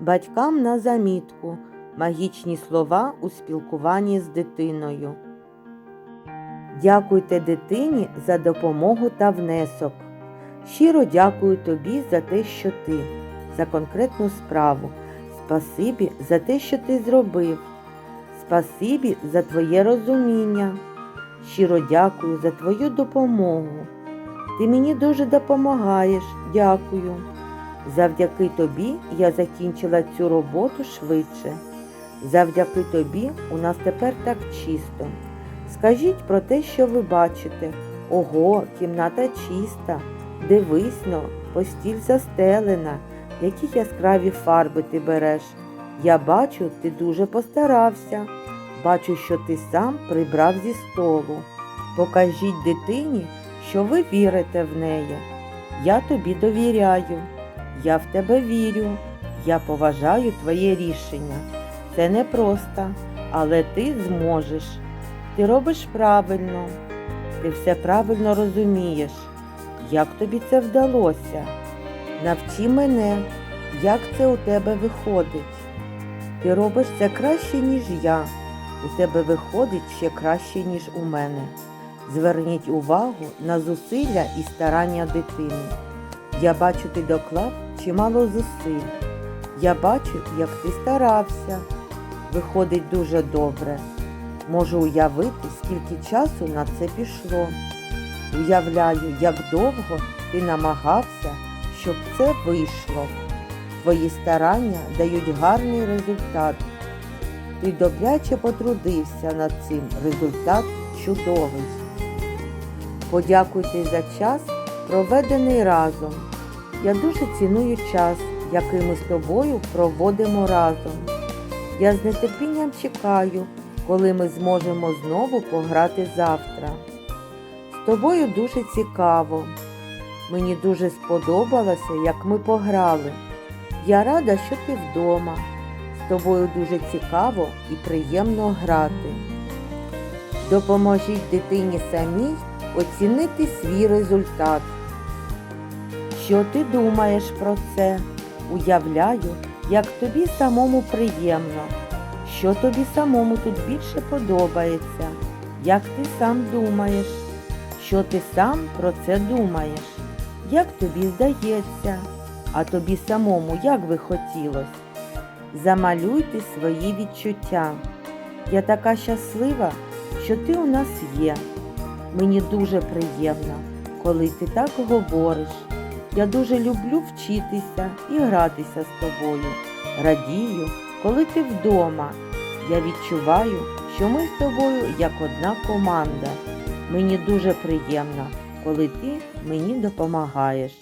Батькам на замітку магічні слова у спілкуванні з дитиною. Дякуйте дитині за допомогу та внесок. Щиро дякую тобі за те, що ти, за конкретну справу. Спасибі за те, що ти зробив. Спасибі за твоє розуміння. Щиро дякую за твою допомогу. Ти мені дуже допомагаєш. Дякую. Завдяки тобі я закінчила цю роботу швидше. Завдяки тобі у нас тепер так чисто. Скажіть про те, що ви бачите. Ого, кімната чиста. Дивись но, постіль застелена, які яскраві фарби ти береш. Я бачу, ти дуже постарався. Бачу, що ти сам прибрав зі столу. Покажіть дитині, що ви вірите в неї. Я тобі довіряю. Я в тебе вірю. Я поважаю твоє рішення. Це непросто, але ти зможеш. Ти робиш правильно, ти все правильно розумієш. Як тобі це вдалося? Навчи мене, як це у тебе виходить. Ти робиш це краще, ніж я. У тебе виходить ще краще, ніж у мене. Зверніть увагу на зусилля і старання дитини. Я бачу, ти доклав чимало зусиль. Я бачу, як ти старався. Виходить дуже добре. Можу уявити, скільки часу на це пішло. Уявляю, як довго ти намагався, щоб це вийшло. Твої старання дають гарний результат. Ти добряче потрудився над цим. Результат чудовий. Подякуйте за час, проведений разом. Я дуже ціную час, який ми з тобою проводимо разом. Я з нетерпінням чекаю, коли ми зможемо знову пограти завтра. З тобою дуже цікаво. Мені дуже сподобалося, як ми пограли. Я рада, що ти вдома. З тобою дуже цікаво і приємно грати. Допоможіть дитині самій оцінити свій результат. Що ти думаєш про це? Уявляю, як тобі самому приємно, що тобі самому тут більше подобається, як ти сам думаєш, що ти сам про це думаєш, як тобі здається, а тобі самому як би хотілось. Замалюйте свої відчуття. Я така щаслива, що ти у нас є. Мені дуже приємно, коли ти так говориш. Я дуже люблю вчитися і гратися з тобою. Радію, коли ти вдома. Я відчуваю, що ми з тобою як одна команда. Мені дуже приємно, коли ти мені допомагаєш.